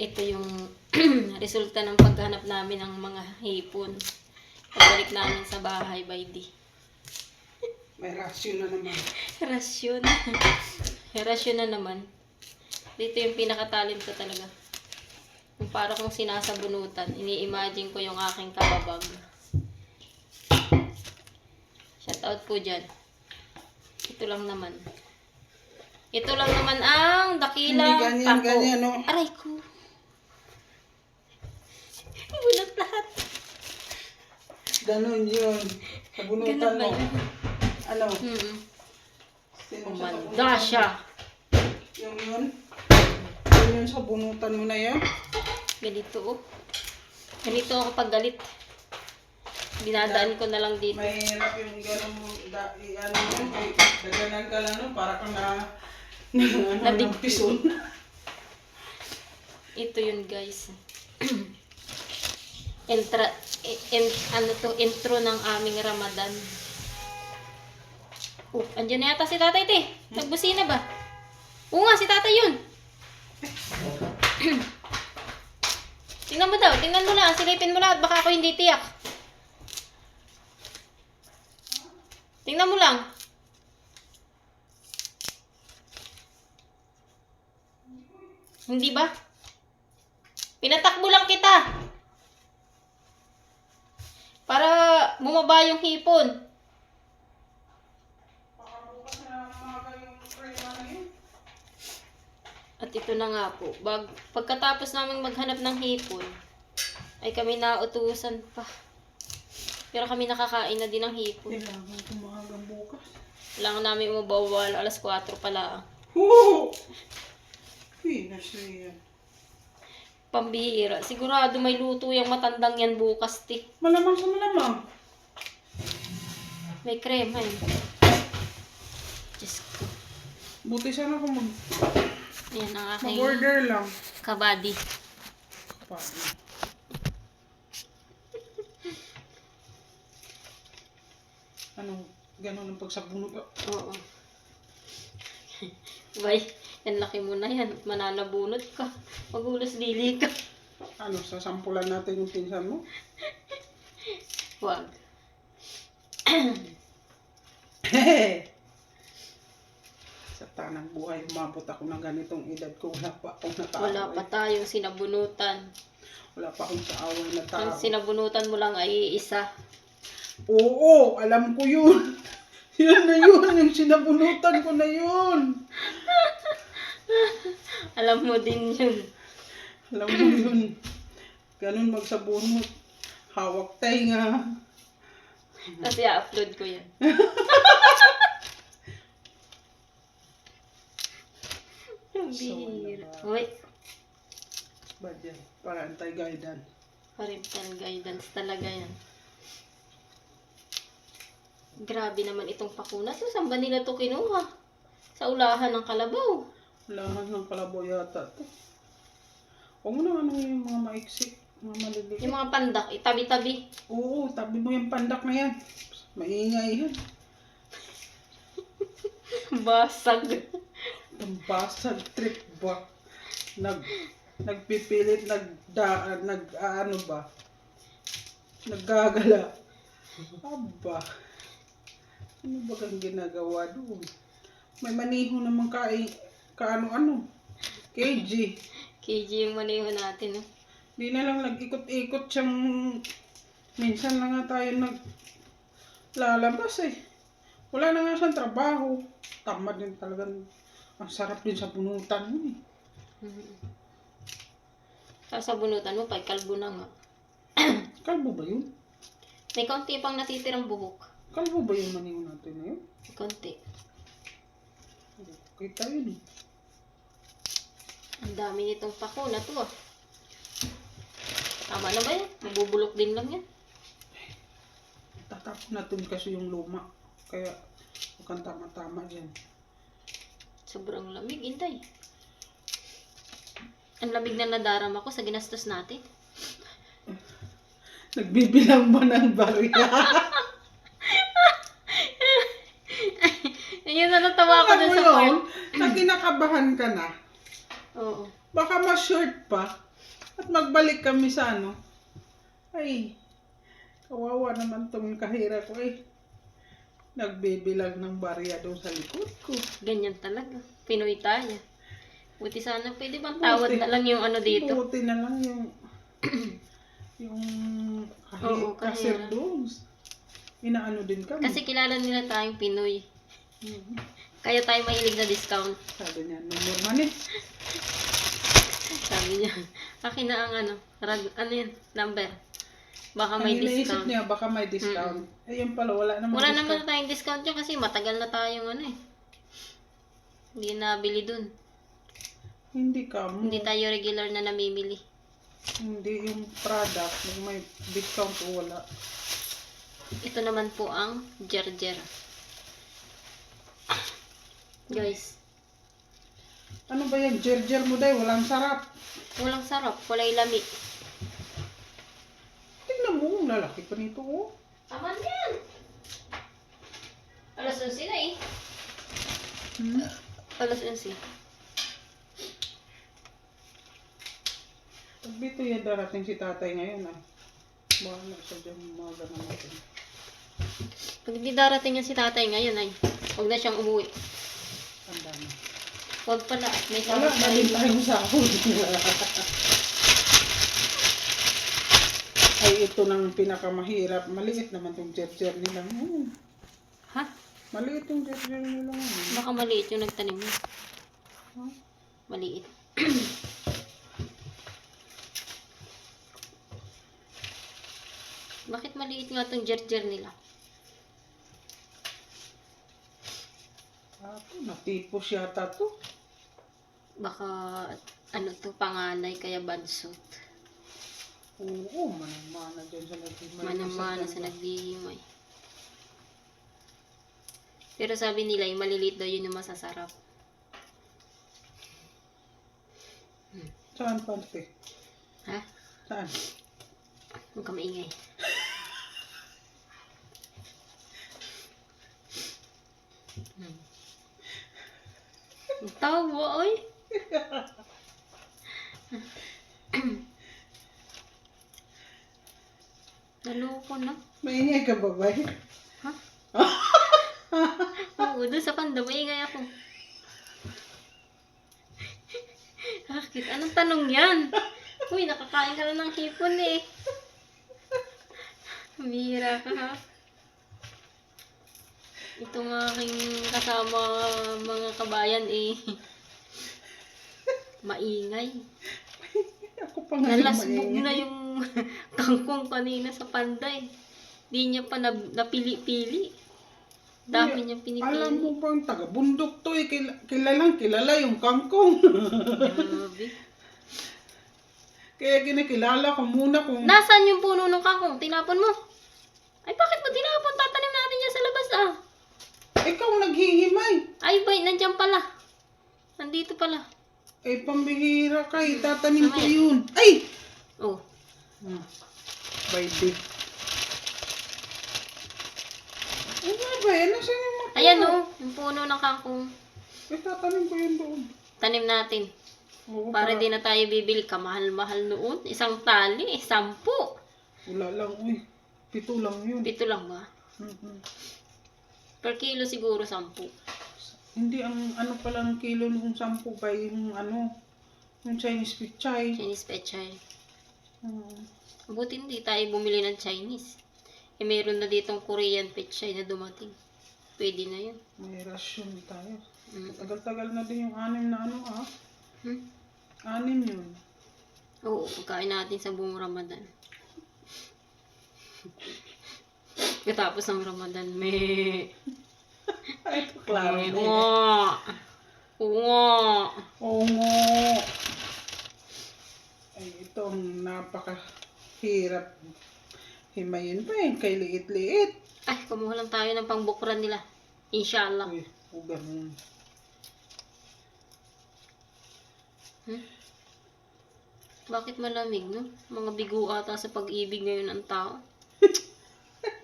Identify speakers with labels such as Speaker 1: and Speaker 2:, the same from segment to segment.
Speaker 1: Ito yung resulta ng paghanap namin ng mga hipon. Pagbalik namin sa bahay by day.
Speaker 2: May rasyon na naman.
Speaker 1: Rasyon. Rasyon na naman. Dito yung pinaka-talent ko talaga. Yung para kong sinasabunutan. Ini-imagine ko yung aking kababag. Shout out po dyan. Ito lang naman. Ito lang naman ang dakilang
Speaker 2: Hindi ganyan,
Speaker 1: pako.
Speaker 2: ganyan, no?
Speaker 1: Aray ko. Lahat.
Speaker 2: Ganon yun. Sabunutan
Speaker 1: Ganun ba
Speaker 2: mo.
Speaker 1: yun?
Speaker 2: Ano?
Speaker 1: Hmm.
Speaker 2: Sino sa
Speaker 1: Umanda
Speaker 2: sabunutan?
Speaker 1: siya.
Speaker 2: Yung yun? Yun yung sabunutan mo na yan?
Speaker 1: Ganito oh. Ganito ako pag galit. Dinadaan ko na lang dito.
Speaker 2: Mahirap yung ganon mo. Da, i, ano mo, i- daganan ka lang no? Para kang na... na ano,
Speaker 1: Nadig-
Speaker 2: ng pison.
Speaker 1: Ito yun guys. Entra, e- en- ano to, intro ng aming Ramadan. Oh, andyan na yata si tatay te. Nagbusina ba? Oo nga, si tatay yun. tingnan mo daw, tingnan mo lang, silipin mo lang at baka ako hindi tiyak. Tingnan mo lang. Hindi ba? Pinatakbo lang kita. Para bumaba yung hipon.
Speaker 2: Yun.
Speaker 1: At ito na nga po. Bag, pagkatapos namin maghanap ng hipon, ay kami nautusan pa. Pero kami nakakain na din ng hipon.
Speaker 2: Kailangan kumagang bukas.
Speaker 1: Kailangan namin umabawal. Alas 4 pala.
Speaker 2: Oo! Pinas na yan.
Speaker 1: Pambihira. Sigurado may luto yung matandang yan bukas, ti.
Speaker 2: Malamang sa malamang.
Speaker 1: May krema yun. Diyos ko.
Speaker 2: Buti sana kung mag-
Speaker 1: Yan ang aking
Speaker 2: mag-order lang.
Speaker 1: kabady.
Speaker 2: Paano? Ano, ganun ang pagsabunod.
Speaker 1: Oo. Bay, yan laki mo na yan. Mananabunot ka. Magulos dili ka.
Speaker 2: Ano, sasampulan natin yung pinsan mo?
Speaker 1: Wag.
Speaker 2: Sa tanang buhay, umabot ako ng ganitong edad ko. Wala pa akong nataaway.
Speaker 1: Wala pa tayong sinabunutan.
Speaker 2: Wala pa akong kaaway na tao.
Speaker 1: Ang sinabunutan mo lang ay isa.
Speaker 2: Oo, alam ko yun. yun na yun, yung sinabunutan ko na yun.
Speaker 1: Alam mo din yun.
Speaker 2: Alam mo yun. Ganun magsabunot. Hawak tayo
Speaker 1: Kasi i-upload ko yan. Ang bihira. Uy,
Speaker 2: Bad yan. Para anti-guidance.
Speaker 1: parental guidance talaga yan. Grabe naman itong pakuna. So, saan ba nila to kinuha? Sa ulahan ng kalabaw.
Speaker 2: Lahat ng kalabaw yata to. Huwag mo naman yung mga maiksik. Mga maliliit.
Speaker 1: Yung mga pandak, itabi-tabi.
Speaker 2: Oo, tabi mo yung pandak na yan. Maingay yan.
Speaker 1: Basag.
Speaker 2: Basag trip ba? Nag, nagpipilit, nagda, nag, ano ba? Naggagala. Aba. Ano ba kang ginagawa doon? May maniho naman ka, kaano-ano. KG.
Speaker 1: KG yung maniho natin. Oh.
Speaker 2: Di na lang nag-ikot-ikot siyang minsan na nga tayo nag lalabas eh. Wala na nga siyang trabaho. Tamad din talaga. Ang sarap din sa bunutan mo eh.
Speaker 1: Mhm. Sasabunutan mo, pa'y kalbo na nga.
Speaker 2: Kalbo ba yun?
Speaker 1: May konti pang natitirang buhok.
Speaker 2: Kalbo ba yung maniho natin na yun?
Speaker 1: May konti.
Speaker 2: Kita yun eh.
Speaker 1: Ang dami nitong pako na to ah. Tama na ba yan? Mabubulok din lang yan.
Speaker 2: Tatapon natin kasi yung luma. Kaya huwag kang tama-tama dyan.
Speaker 1: Sobrang lamig, intay. Ang lamig na nadarama ko sa ginastos natin.
Speaker 2: Nagbibilang ba ng barya?
Speaker 1: Ayun na natawa ko
Speaker 2: Alam
Speaker 1: dun
Speaker 2: mo
Speaker 1: sa
Speaker 2: yun,
Speaker 1: part.
Speaker 2: na kinakabahan ka na.
Speaker 1: Oo.
Speaker 2: Baka ma-short pa. At magbalik kami sa ano. Ay, kawawa naman tong kahira ko eh. Nagbibilang ng barya doon sa likod ko.
Speaker 1: Ganyan talaga. Pinoy tayo. Buti sana pwede bang tawad
Speaker 2: Buti.
Speaker 1: na lang yung ano dito?
Speaker 2: Buti na lang yung yung
Speaker 1: Oo, kahira.
Speaker 2: doon. Inaano din kami.
Speaker 1: Kasi kilala nila tayong Pinoy.
Speaker 2: Mhm.
Speaker 1: Kaya tayo mahilig na discount.
Speaker 2: Sabi niya, no more money.
Speaker 1: Sabi niya. Akin na ang ano, rag, ano yun, number. Baka
Speaker 2: Ang
Speaker 1: may
Speaker 2: iniisip
Speaker 1: discount.
Speaker 2: niya, baka may discount. Eh, yun pala, wala naman
Speaker 1: Wala
Speaker 2: discount.
Speaker 1: naman tayong discount yun kasi matagal na tayong ano eh. Hindi nabili dun.
Speaker 2: Hindi ka mo.
Speaker 1: Hindi tayo regular na namimili.
Speaker 2: Hindi yung product, kung may discount o wala.
Speaker 1: Ito naman po ang Gerger. Guys,
Speaker 2: Ano ba yan? Gerger mo dahil walang sarap.
Speaker 1: walang sarap, kulay lami.
Speaker 2: Tingnan mo, ang lalaki pa nito oh.
Speaker 1: Tama yan! Alas 11 na eh.
Speaker 2: Hmm?
Speaker 1: Alas 11.
Speaker 2: Pag dito yan darating si tatay ngayon ah. Bahala siya dyan umaga na natin.
Speaker 1: Pag di darating yan si tatay ngayon ay, huwag na siyang umuwi. Huwag pala, may
Speaker 2: Wala
Speaker 1: sahod
Speaker 2: na rin
Speaker 1: rin.
Speaker 2: tayong sahod. Ay, ito nang pinakamahirap. Maliit naman tong gerger nila ngayon.
Speaker 1: Ha?
Speaker 2: Maliit yung gerger nila.
Speaker 1: Baka maliit yung nagtanim mo.
Speaker 2: Ha?
Speaker 1: Maliit. Bakit maliit nga tong gerger nila?
Speaker 2: Ako, natipos yata to.
Speaker 1: Baka, ano to, panganay kaya bansot.
Speaker 2: Oo, manamana dyan sa nagsimay.
Speaker 1: Manamana sa naghihimay. Pero sabi nila, yung maliliit daw yun yung masasarap.
Speaker 2: Saan pante?
Speaker 1: Ha?
Speaker 2: Saan?
Speaker 1: Huwag ka maingay. Tawa, oy. Naloko na.
Speaker 2: Maingay ka ba ba?
Speaker 1: Ha? Oo, doon sa panda, maingay ako. Bakit? Anong tanong yan? Uy, nakakain ka na ng hipon eh. Bihira ka ha. Itong aking kasama mga kabayan eh. Maingay.
Speaker 2: Ako pa nga
Speaker 1: Nalasbog na yung kangkong kanina sa panday. Di niya pa na- napili-pili. Dami niyang pinipili.
Speaker 2: Alam mo bang taga bundok to eh, kil- kilalang kilala yung kangkong. Kaya kinikilala ko muna kung
Speaker 1: Nasaan yung puno ng kangkong? Tinapon mo? Ay, bakit mo tinapon? Tatanim natin yan sa labas ah.
Speaker 2: Ikaw naghihimay.
Speaker 1: Ay, bay, nandiyan pala. Nandito pala.
Speaker 2: Eh, pambihira ka eh, tatanim ko
Speaker 1: Mamaya.
Speaker 2: yun. Ay!
Speaker 1: Oh,
Speaker 2: Hmm. Baby. Ano nga ba yan? Nasaan yung mga
Speaker 1: ayan oh, yung puno ng kangkong.
Speaker 2: Eh, tatanim ko yun doon.
Speaker 1: Tanim natin.
Speaker 2: Oo,
Speaker 1: Para di na tayo bibili kamahal-mahal noon. Isang tali, eh, sampu.
Speaker 2: Wala lang, uy. Pito lang yun.
Speaker 1: Pito lang ba?
Speaker 2: Mhm.
Speaker 1: Per kilo siguro sampu.
Speaker 2: Hindi, ang ano pala ng kilo nung sampu ba yung ano, yung Chinese pichay.
Speaker 1: Chinese pechay.
Speaker 2: Hmm.
Speaker 1: Buti hindi tayo bumili ng Chinese. Eh, meron na ditong Korean pechay na dumating. Pwede na yun.
Speaker 2: May rasyon tayo.
Speaker 1: Mm.
Speaker 2: Tagal-tagal na din yung anim na ano ah.
Speaker 1: Hmm?
Speaker 2: Anim yun.
Speaker 1: Oo, pagkain natin sa buong Ramadan. Katapos ng Ramadan, may...
Speaker 2: Ay, klaro na.
Speaker 1: Nga.
Speaker 2: Oo nga. Ay, ito ang napakahirap. Himayin pa yun, kay liit-liit.
Speaker 1: Ay, kumuha lang tayo ng pangbukran nila. Inshallah.
Speaker 2: Uy, o ganun.
Speaker 1: Hmm? Bakit malamig, no? Mga bigo ata sa pag-ibig ngayon ang tao.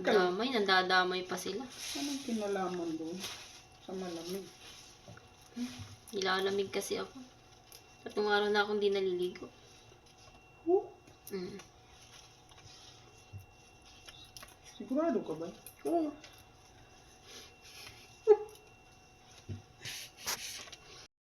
Speaker 1: Nadamay, nandadamay pa sila.
Speaker 2: Anong kinalaman doon? Sa malamig.
Speaker 1: Nilalamig kasi ako. Tatlong araw na akong di naliligo. Mm.
Speaker 2: Sigurado ka ba?
Speaker 1: Oo.